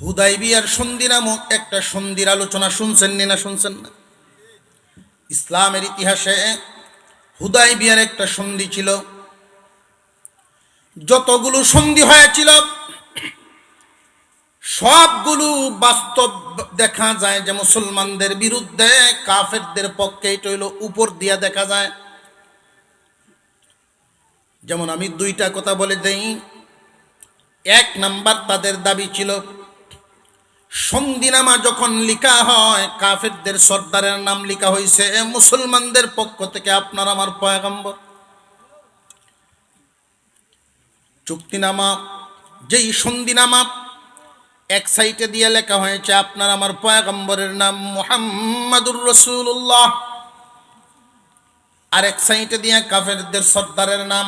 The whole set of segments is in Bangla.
হুদাই বিয়ার সন্ধি নামক একটা সন্ধির আলোচনা শুনছেন নি না শুনছেন না? ইসলামের ইতিহাসে হুদাই বিয়ার একটা সন্ধি ছিল। যতগুলো সন্ধি হয়েছিল, সবগুলো বাস্তব দেখা যায় যে মুসলমানদের বিরুদ্ধে, কাফেরদের পক্ষে এটা হইল উপর দিয়া দেখা যায়। যেমন আমি দুইটা কথা বলে দেই। এক নাম্বার তাদের দাবি ছিল সন্ধিনামা যখন লিখা হয়, কাফেরদের সর্দারের নাম লিখা হয়েছে মুসলমানদের পক্ষ থেকে আপনার আমার পয়গম্বর। চুক্তিনামা, যেই সন্ধিনামা এক সাইটে দিয়ে লেখা হয়েছে, আপনার আমার পয়গম্বরের নাম মোহাম্মদুর রসুল্লাহ আর এক সাইটে দিয়ে কাফেরদের সর্দারের নাম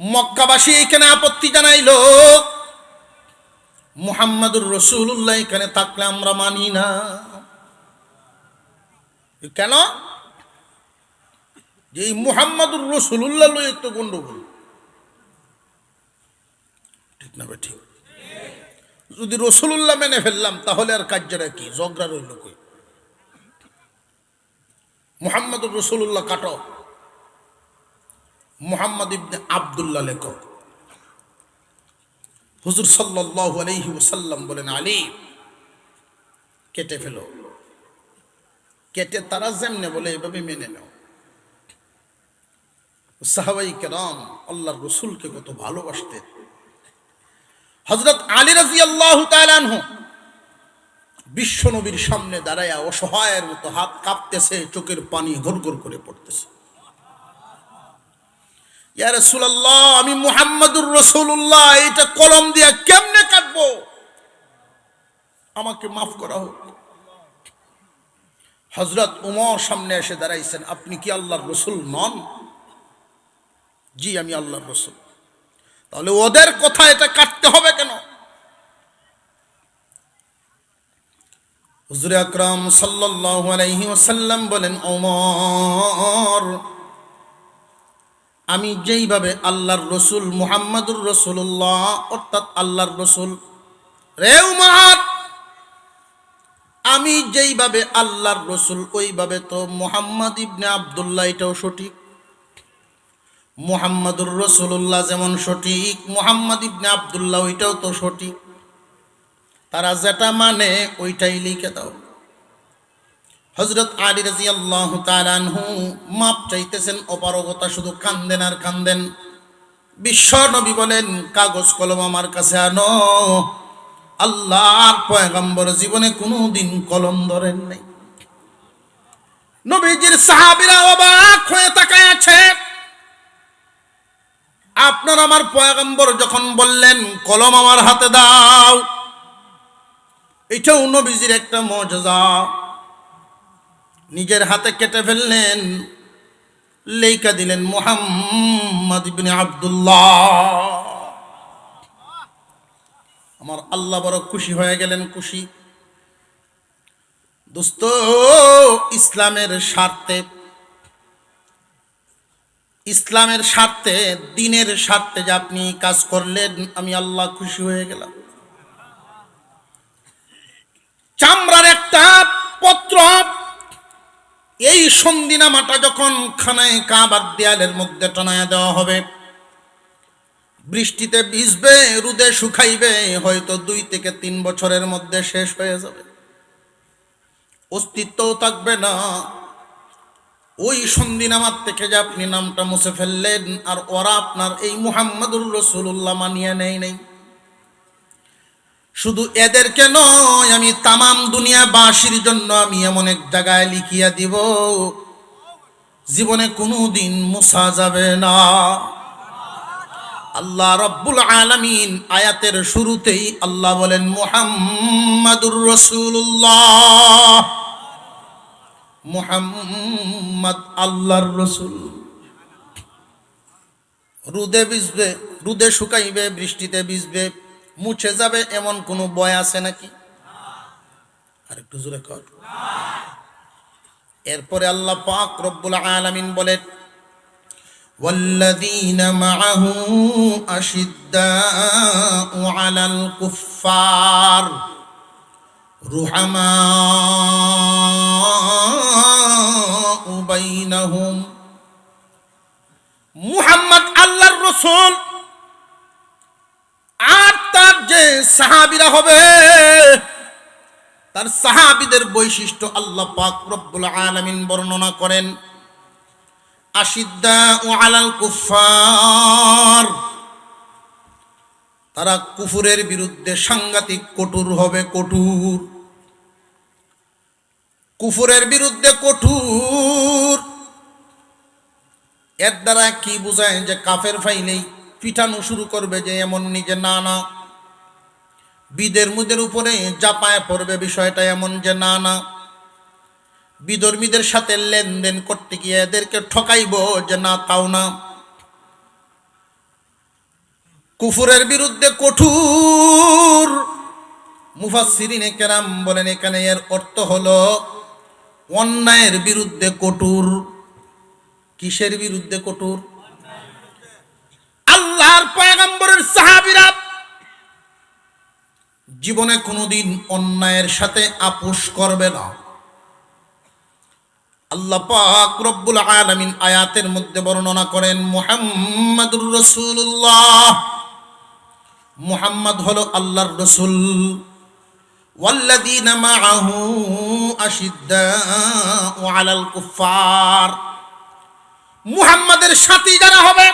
মক্কাবাসী এখানে আপত্তি জানাইলো। মুহাম্মাদুর রসুল্লাহ এখানে থাকলে আমরা মানি না। কেন? যে এই মুহাম্মাদুর রসুল্লাহ লই একটু গন্ডগোল। ঠিক না ঠিক যদি রসুল্লাহ মেনে ফেললাম, তাহলে আর কার্যটা কি? জগরা রইল কই? মুহাম্মদুর রসুল্লাহ কাটো। মুহাম্মদ ইবনে আবদুল্লাহ লেখক। হুজুর সাল্লাহ আলহি ওসাল্লাম বলেন, আলী, কেটে ফেলো। কেটে তারা যেমনে বলে এভাবে মেনে নাও। সাহাবাই কেরাম আল্লাহর রসুলকে কত ভালোবাসতেন। হজরত আলী রাজি আল্লাহ তালানহ বিশ্ব নবীর সামনে দাঁড়াইয়া অসহায়ের মতো হাত কাঁপতেছে, চোখের পানি ঘর করে পড়তেছে। ইয়া রাসূলুল্লাহ, আমি মুহাম্মাদুর রাসূলুল্লাহ এটা কলম দিয়া কেমনে কাটবো? আমাকে মাফ করা হোক। হজরত উমর সামনে এসে দাঁড়াইছেন, আপনি কি আল্লাহর রসুল নন? জি, আমি আল্লাহর রসুল। তাহলে ওদের কথা এটা কাটতে হবে কেন? হুজুর আকরাম সাল্লাল্লাহু আলাইহি ওয়াসাল্লাম বলেন ওমর আমি যেইভাবে আল্লাহর রসুল মুহাম্মাদুর রসুল্লাহ অর্থাৎ আল্লাহর রসুল। রে উমার! আমি যেইভাবে আল্লাহর রসুল, ওইভাবে তো মুহাম্মদ ইবনে আবদুল্লাহ এটাও সঠিক। মুহাম্মাদুর রসুল্লাহ যেমন সঠিক, মুহাম্মদ ইবনে আবদুল্লাহ ওইটাও তো সঠিক। তারা যেটা মানে ওইটাই লিখে দাও। হজরত আলী রাজি আল্লাহ তালানহু মাপ চাইতেছেন, অপারগতা শুধু কান্দেন আর কান্দেন। বিশ্ব নবী বলেন, কাগজ কলম আমার কাছে আনো। আল্লাহর পয়গম্বর জীবনে কোনো দিন কলম ধরেন নাই। নবীজির সাহাবিরা অবাক হয়ে তাকায় আছে। আপনার আমার পয়গম্বর যখন বললেন, কলম আমার হাতে দাও। এটাও নবীজির একটা মজা নিজের হাতে কেটে ফেললেন। লেখা দিলেন মোহাম্মদ ইবনে আব্দুল্লাহ। আমার আল্লাহ বড় খুশি হয়ে গেলেন, খুশি। দোস্ত, ইসলামের স্বার্থে ইসলামের স্বার্থে, দিনের স্বার্থে যে আপনি কাজ করলেন, আমি আল্লাহ খুশি হয়ে গেলাম। চামড়ার একটা পত্র এই সন্ধিনামাটা যখন খানায় কাবার দেয়ালের মধ্যে টানায় দেওয়া হবে, বৃষ্টিতে ভিজবে, রুদে শুকাইবে, হয়তো দুই থেকে তিন বছরের মধ্যে শেষ হয়ে যাবে। অস্তিত্বও থাকবে না। ওই সন্ধিনামার থেকে যে আপনি নামটা মুছে ফেললেন, আর ওরা আপনার এই মুহাম্মদুর রসুল্লাহ মানিয়ে নেই নেই। শুধু এদেরকে নয়, আমি তামাম দুনিয়াবাসীর জন্য আমি এমন এক জায়গায় লিখিয়া দিব। জীবনে কোনো দিন মুসা যাবে না। আল্লাহ রব্বুল আলমিন আয়াতের শুরুতেই আল্লাহ বলেন, মুহাম্মাদুর রসুল্লাহ মুহাম্মদ আল্লাহর রসুল। রুদে ভিজবে, রুদে শুকাইবে, বৃষ্টিতে ভিজবে। মুছে যাবে এমন কোনো বয় আছে নাকি আর একটু জোরে কর এরপরে আল্লাহ পাক রব্বুল আলামিন বলেন والذين معه أشداء على الكفار رحماء بينهم মুহাম্মদ আল্লাহর রসুল আর তার যে সাহাবিরা হবে, তার সাহাবিদের বৈশিষ্ট্য আল্লাহ পাক রব্বুল আলামিন বর্ণনা করেন। আশিদ্দা ও আলাল কুফার তারা কুফুরের বিরুদ্ধে সাংঘাতিক কঠোর হবে, কঠোর। কুফুরের বিরুদ্ধে কঠোর। এর দ্বারা কি বোঝায় যে কাফের ফাইলেই পিঠানো শুরু করবে যে এমন নিজে, না না। বিদের মুদের উপরে জাপায় পড়বে বিষয়টা এমন যে না না। বিধর্মীদের সাথে লেনদেন করতে গিয়ে এদেরকে ঠকাইব যে না, তাও না। কুফুরের বিরুদ্ধে কঠোর মুফাসিরিনে কেরাম বলেন, এখানে এর অর্থ হলো অন্যায়ের বিরুদ্ধে কঠোর। কিসের বিরুদ্ধে কঠোর? আল্লাহর পয়গম্বরের সাহাবীরা জীবনে কোনোদিন অন্যায়ের সাথে আপোষ করবে না আল্লাহ পাক রব্বুল আলামিন আয়াতের মধ্যে বর্ণনা করেন মুহাম্মাদুর রাসূলুল্লাহ মুহাম্মদ হলো আল্লাহর রাসূল والذين معه أشداء على الكفار মুহাম্মাদের সাথী যারা হবে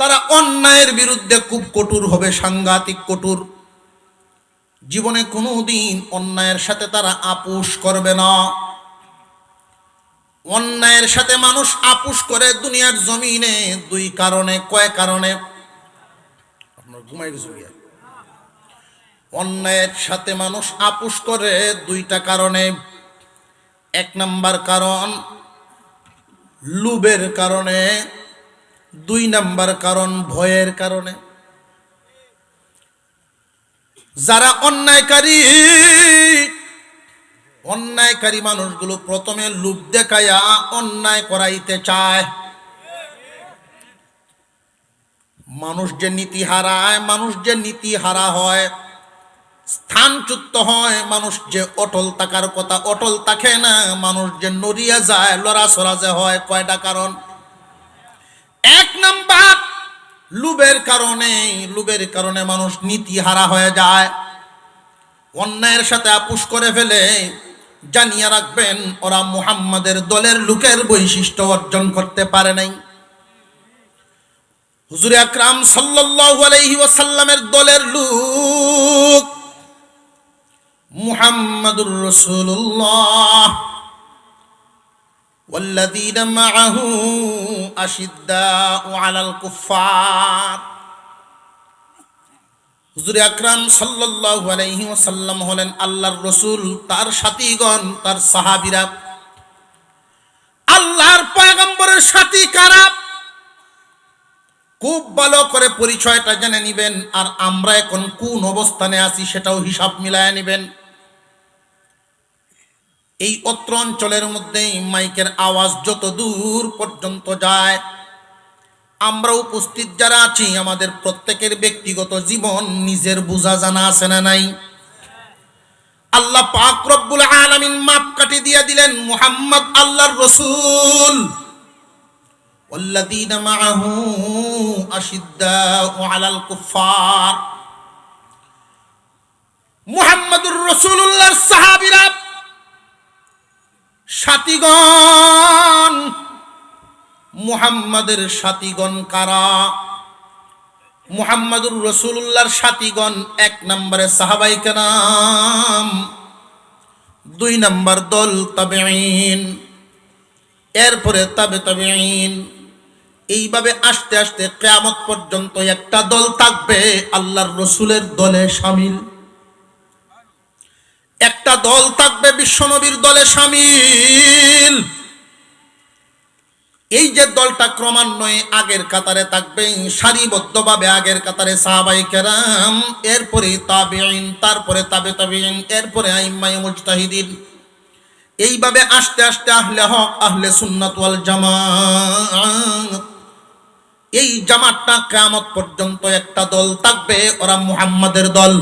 তারা অন্যায়ের বিরুদ্ধে খুব কঠোর হবে সাংঘাতিক কঠোর জীবনে কোনো দিন অন্যায়ের সাথে তারা আপোষ করবে না। অন্যায়ের সাথে মানুষ আপোষ করে দুনিয়ার জমিনে, দুই কারণে, কয় কারণে? আপনার ঘুমাই গেছে অন্যায়ের সাথে মানুষ আপোষ করে দুইটা কারণে। এক নাম্বার কারণ লুবের কারণে। দুই নাম্বার কারণ, ভয়ের কারণে। যারা অন্যায়কারী অন্যায়কারী মানুষগুলো প্রথমে লুপ দেখাইয়া অন্যায় করাইতে চায়। মানুষ যে নীতি হারায়, মানুষ যে নীতি হারা হয় স্থানচ্যুত হয়, মানুষ যে অটল থাকার কথা অটল থাকে না, মানুষ যে নড়িয়া যায় লড়াছড়া যে হয়, কয়টা কারণ? এক নাম্বার লুবের কারণে লুবের কারণে মানুষ নীতি হারা হয়ে যায় অন্যায়ের সাথে আপুস করে ফেলে জানিয়ে রাখবেন ওরা মুহাম্মাদের দলের লোকের বৈশিষ্ট্য অর্জন করতে পারে নাই হুজুর আকরাম সাল্লাল্লাহু আলাইহি ওয়াসাল্লামের দলের লোক মুহাম্মাদুর রাসূলুল্লাহ والذين معه হুজুর আকরাম সাল্লাল্লাহু হলেন আল্লাহর রসুল, তার সাথীগণ, তার সাহাবিরা। আল্লাহর পয়গম্বরের সাথী কারা? খুব ভালো করে পরিচয়টা জেনে নিবেন, আর আমরা এখন কোন অবস্থানে আছি সেটাও হিসাব মিলায় নিবেন। এই অত্র অঞ্চলের মধ্যেই মাইকের আওয়াজ যত দূর পর্যন্ত যায় আমরা উপস্থিত যারা আছি আমাদের প্রত্যেকের ব্যক্তিগত জীবন নিজের বোঝা জানা আছে না নাই আল্লাহ পাক রব্বুল আলামিন মাপ কাটি দিয়ে দিলেন মুহাম্মদ আল্লাহর রসুল والذين معه أشداء على الكفار মুহাম্মদুর রসুল্লাহর সাহাবীরা সাথীগণ, মুহাম্মাদের সাথীগণ কারা? মুহাম্মাদুর রসুল্লাহর সাথীগণ, এক নম্বরে সাহাবাই কেনাম দুই নম্বর দল তাবেইন এরপরে তবে তাবেইন এইভাবে আস্তে আস্তে কেয়ামত পর্যন্ত একটা দল থাকবে, আল্লাহর রসুলের দলে সামিল। একটা দল থাকবে বিশ্বনবীর দলে সামিল। এই যে দলটা ক্রমান্বয়ে আগের কাতারে থাকবে, সারিবদ্ধভাবে আগের কাতারে সাহাবাই কেরাম, এরপরে তাবেইন তারপরে তাবে তাবেইন এরপরে আইম্মাই মুজতাহিদিন। এইভাবে আস্তে আস্তে আহলে হক, আহলে সুন্নাত ওয়াল জামাত। এই জামাতটা কেয়ামত পর্যন্ত একটা দল থাকবে, ওরা মুহাম্মাদের দল।